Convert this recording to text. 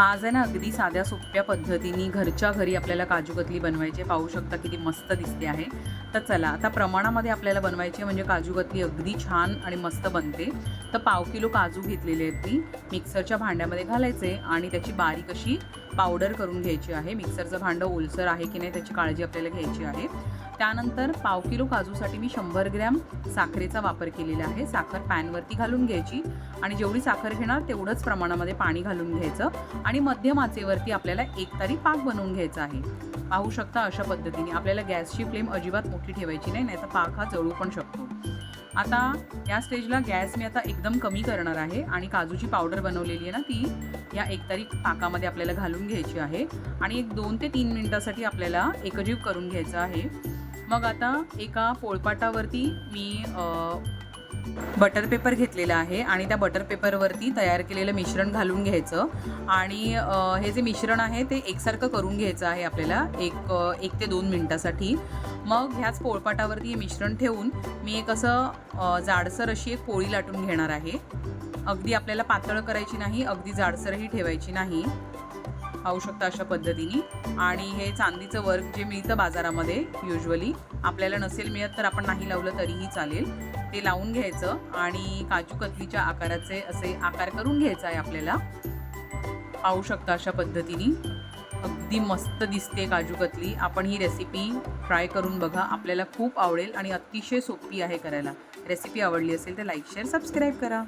आज आहे ना अगदी साध्या सोप्या पद्धतीने घरच्या घरी आपल्याला काजू कतली बनवायची. पाहू शकता किती मस्त दिसते आहे. तर चला आता प्रमाणामध्ये आपल्याला बनवायची आहे म्हणजे काजू कतली अगदी छान आणि मस्त बनते. तर पाव किलो काजू घेतलेले आहेत ती मिक्सरच्या भांड्यामध्ये घालायचे आणि त्याची बारीक अशी पावडर करून घ्यायची आहे. मिक्सरचं भांडं ओलसर आहे की नाही त्याची काळजी आपल्याला घ्यायची आहे. त्यानंतर पाव किलो काजूसाठी मी शंभर ग्रॅम साखरेचा वापर केलेला आहे. साखर पॅनवरती घालून घ्यायची आणि जेवढी साखर घेणार तेवढंच प्रमाणामध्ये पाणी घालून घ्यायचं आणि मध्यम आचेवरती आपल्याला एक तारी पाक बनवून घ्यायचा आहे. पाहू शकता अशा पद्धतीने. आपल्याला गॅसची फ्लेम अजिबात मोठी ठेवायची नाही नाहीतर पाक हा जळू पण शकतो. आता या स्टेजला गॅस मी आता एकदम कमी करणार आहे आणि काजूची पावडर बनवलेली आहे ना ती या एकतारी पाकामध्ये आपल्याला घालून घ्यायची आहे. आणि एक दोन ते तीन मिनटासाठी आपल्याला एकजीव करून घ्यायचं आहे. मग आता एका पोळपाटावरती मी बटर पेपर घेतलेला आहे आणि त्या बटर पेपरवरती तयार केलेलं मिश्रण घालून घ्यायचं. आणि हे जे मिश्रण आहे ते एकसारखं करून घ्यायचं आहे आपल्याला एक एक ते दोन मिनटासाठी. मग ह्याच पोळपाटावरती हे मिश्रण ठेवून मी एक असं जाडसर अशी एक पोळी लाटून घेणार आहे. अगदी आपल्याला पातळ करायची नाही अगदी जाडसरही ठेवायची नाही. पाहू शकता अशा पद्धतीने. आणि हे चांदीचं वर्क जे मिळतं बाजारामध्ये युजली आपल्याला नसेल मिळत तर आपण नाही लावलं तरीही चालेल. ते लावून घ्यायचं आणि काजू कतलीच्या आकाराचे असे आकार करून घ्यायचा आहे आपल्याला. पाहू शकता अशा पद्धतीने. अगदी मस्त दिसते काजू कतली. आपण ही रेसिपी ट्राय करून बघा. आपल्याला खूप आवडेल आणि अतिशय सोपी आहे करायला. रेसिपी आवडली असेल तर लाईक शेअर सबस्क्राईब करा.